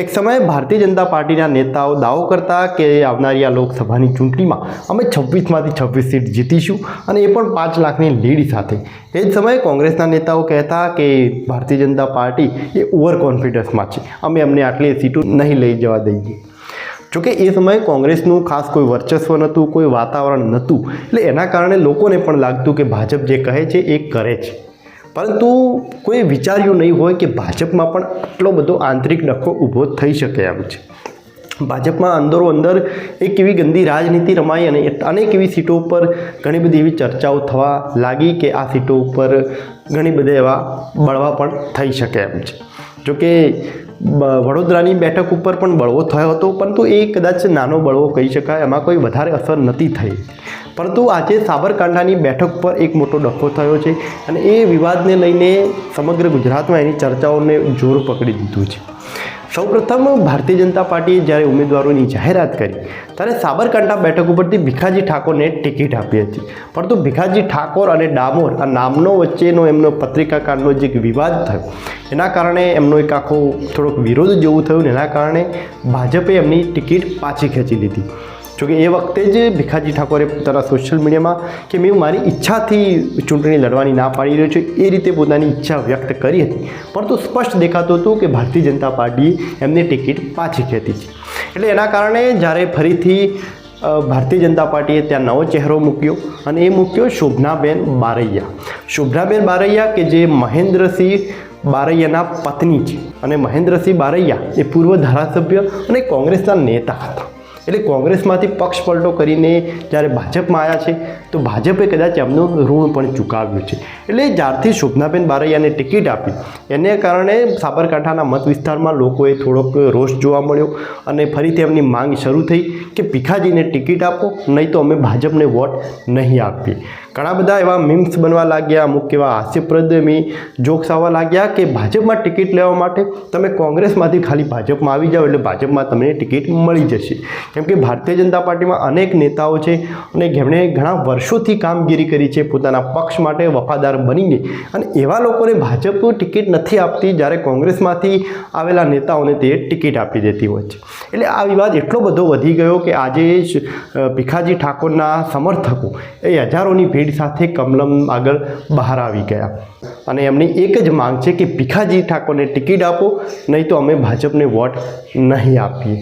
એક સમયે ભારતીય જનતા પાર્ટીના નેતાઓ દાવો કરતા કે આવનારી આ લોકસભાની ચૂંટણીમાં અમે છવ્વીસમાંથી છવ્વીસ સીટ જીતીશું અને એ પણ પાંચ લાખની લીડ સાથે. એ જ સમયે કોંગ્રેસના નેતાઓ કહેતા કે ભારતીય જનતા પાર્ટી એ ઓવર કોન્ફિડન્સમાં છે. અમે અમને આટલી સીટો નહીં લઈ જવા દઈએ. જોકે એ સમયે કોંગ્રેસનું ખાસ કોઈ વર્ચસ્વ નહોતું, કોઈ વાતાવરણ નહોતું. એટલે એના કારણે લોકોને પણ લાગતું કે ભાજપ જે કહે છે એ કરે છે. પરંતુ કોઈ વિચાર્યું નહીં હોય કે ભાજપમાં પણ આટલો બધો આંતરિક ડખો ઊભો થઈ શકે એમ છે. ભાજપમાં અંદરો અંદર એક એવી ગંદી રાજનીતિ રમાઈ અને અનેક એવી સીટો ઉપર ઘણી બધી એવી ચર્ચાઓ થવા લાગી કે આ સીટો ઉપર ઘણી બધા એવા બળવા પણ થઈ શકે એમ છે. જોકે વડોદરાની બેઠક ઉપર પણ બળવો થયો હતો, પરંતુ એ કદાચ નાનો બળવો કહી શકાય, એમાં કોઈ વધારે અસર નથી થઈ. પરંતુ આજે સાબરકાંઠાની બેઠક પર એક મોટો ડખો થયો છે અને એ વિવાદને લઈને સમગ્ર ગુજરાતમાં એની ચર્ચાઓને જોર પકડી દીધું છે. સૌપ્રથમ ભારતીય જનતા પાર્ટીએ જ્યારે ઉમેદવારોની જાહેરાત કરી, ત્યારે સાબરકાંઠા બેઠક ઉપરથી ભીખાજી ઠાકોરને ટિકિટ આપી હતી. પરંતુ ભીખાજી ઠાકોર અને ડામોર આ નામનો વચ્ચેનો એમનો પત્રિકાકારનો જે વિવાદ થયો, એના કારણે એમનો એક આખો થોડોક વિરોધ જેવું થયું ને એના કારણે ભાજપે એમની ટિકિટ પાછી ખેંચી લીધી. જોકે એ વખતે જ ભીખાજી ઠાકોરે પોતાના સોશિયલ મીડિયામાં કે મેં મારી ઈચ્છાથી ચૂંટણી લડવાની ના પાડી રહ્યો છું, એ રીતે પોતાની ઈચ્છા વ્યક્ત કરી હતી. પરંતુ સ્પષ્ટ દેખાતું હતું કે ભારતીય જનતા પાર્ટીએ એમની ટિકિટ પાછી ખેંચી છે. એટલે એના કારણે જ્યારે ફરીથી ભારતીય જનતા પાર્ટીએ ત્યાં નવો ચહેરો મૂક્યો અને એ મૂક્યો શોભનાબેન બારૈયા. શોભનાબેન બારૈયા કે જે મહેન્દ્રસિંહ બારૈયાના પત્ની છે. અને મહેન્દ્રસિંહ બારૈયા એ પૂર્વ ધારાસભ્ય અને કોંગ્રેસના નેતા હતા. એટલે કોંગ્રેસમાંથી પક્ષ પલટો કરીને જ્યારે ભાજપમાં આવ્યા છે તો ભાજપે કદાચ એમનું ઋણ પણ ચૂકવ્યું છે. એટલે જ્યારથી શોભનાબેન બારૈયાને ટિકિટ આપી, એને કારણે સાબરકાંઠાના મત વિસ્તારમાં લોકોએ થોડોક રોષ જોવા મળ્યો અને ફરીથી એમની માંગ શરૂ થઈ કે ભીખાજીને ટિકિટ આપો, નહીં તો અમે ભાજપને વોટ નહીં આપીએ. ઘણા બધા એવા મીમ્સ બનવા લાગ્યા, અમુક એવા હાસ્યપ્રદ મી જોક્સ આવવા લાગ્યા કે ભાજપમાં ટિકિટ લેવા માટે તમે કોંગ્રેસમાંથી ખાલી ભાજપમાં આવી જાઓ એટલે ભાજપમાં તમને ટિકિટ મળી જશે. કેમ કે ભારતીય જનતા પાર્ટીમાં અનેક નેતાઓ છે અને જેમણે ઘણા વર્ષોથી કામગીરી કરી છે, પોતાના પક્ષ માટે વફાદાર બનીને. અને એવા લોકોને ભાજપ ટિકિટ નથી આપતી જ્યારે કોંગ્રેસમાંથી આવેલા નેતાઓને તે ટિકિટ આપી દેતી હોય છે. એટલે આ વિવાદ એટલો બધો વધી ગયો કે આજે ભીખાજી ઠાકોરના સમર્થકો એ હજારોની ભીડ સાથે કમલમ આગળ બહાર આવી ગયા. અને એમની એક જ માંગ છે કે ભીખાજી ઠાકોરને ટિકિટ આપો, નહીં તો અમે ભાજપને વોટ નહીં આપીએ.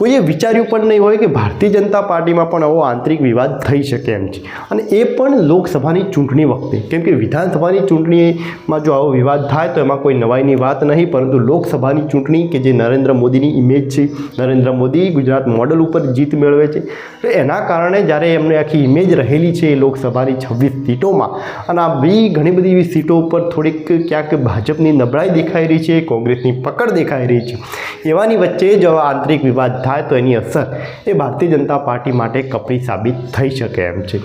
કોઈએ વિચાર્યું પણ નહીં હોય કે ભારતીય જનતા પાર્ટીમાં પણ આવો આંતરિક વિવાદ થઈ શકે એમ છે. અને એ પણ લોકસભાની ચૂંટણી વખતે. કેમ કે વિધાનસભાની ચૂંટણીમાં જો આવો વિવાદ થાય તો એમાં કોઈ નવાઈની વાત નહીં, પરંતુ લોકસભાની ચૂંટણી કે જે નરેન્દ્ર મોદીની ઇમેજ છે, નરેન્દ્ર મોદી ગુજરાત મોડલ ઉપર જીત મેળવે છે, તો એના કારણે જ્યારે એમને આખી ઇમેજ રહેલી છે લોકસભાની છવ્વીસ સીટોમાં, અને આ બી ઘણી બધી એવી સીટો ઉપર થોડીક ક્યાંક ભાજપની નબળાઈ દેખાઈ રહી છે, કોંગ્રેસની પકડ દેખાઈ રહી છે. એવાની વચ્ચે જો આંતરિક વિવાદ થાય તો એની અસર એ ભારતીય જનતા પાર્ટી માટે કપરી સાબિત થઈ શકે એમ છે.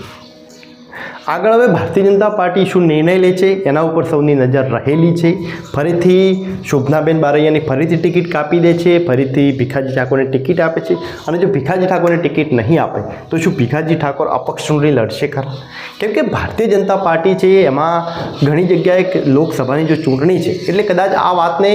આગળ હવે ભારતીય જનતા પાર્ટી શું નિર્ણય લે છે, એના ઉપર સૌની નજર રહેલી છે. ફરીથી શોભનાબેન બારૈયાની ફરીથી ટિકિટ કાપી દે છે, ફરીથી ભીખાજી ઠાકોરને ટિકિટ આપે છે. અને જો ભીખાજી ઠાકોરને ટિકિટ નહીં આપે, તો શું ભીખાજી ઠાકોર અપક્ષ ચૂંટણી લડશે ખરા? કેમ કે ભારતીય જનતા પાર્ટી છે, એમાં ઘણી જગ્યાએ લોકસભાની જો ચૂંટણી છે, એટલે કદાચ આ વાતને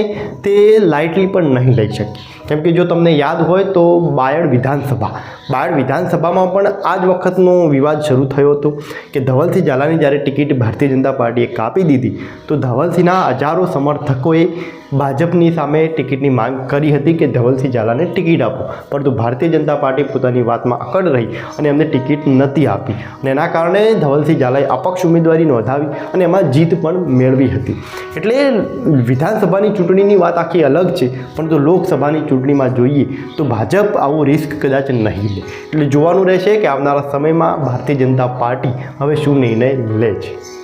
તે લાઇટલી પણ નહીં લઈ શકે. કેમ કે જો તમને યાદ હોય તો બાયડ વિધાનસભા, બાયડ વિધાનસભામાં પણ આ જ વખતનો વિવાદ શરૂ થયો હતો કે ધવલસિંહ ઝાલાની જ્યારે ટિકિટ ભારતીય જનતા પાર્ટીએ કાપી દીધી, તો ધવલસિંહના હજારો સમર્થકોએ ભાજપની સામે ટિકિટની માંગ કરી હતી કે ધવલસિંહ ઝાલાને ટિકિટ આપો. પરંતુ ભારતીય જનતા પાર્ટી પોતાની વાતમાં અકડ રહી અને એમને ટિકિટ નથી આપી. અને એના કારણે ધવલસિંહ ઝાલાએ અપક્ષ ઉમેદવારી નોંધાવી અને એમાં જીત પણ મેળવી હતી. એટલે વિધાનસભાની ચૂંટણીની વાત આખી અલગ છે, પરંતુ લોકસભાની ચૂંટણીમાં જોઈએ તો ભાજપ આવું રિસ્ક કદાચ નહીં લે. એટલે જોવાનું રહેશે કે આવનારા સમયમાં ભારતીય જનતા પાર્ટી હવે શું નિર્ણય લે છે.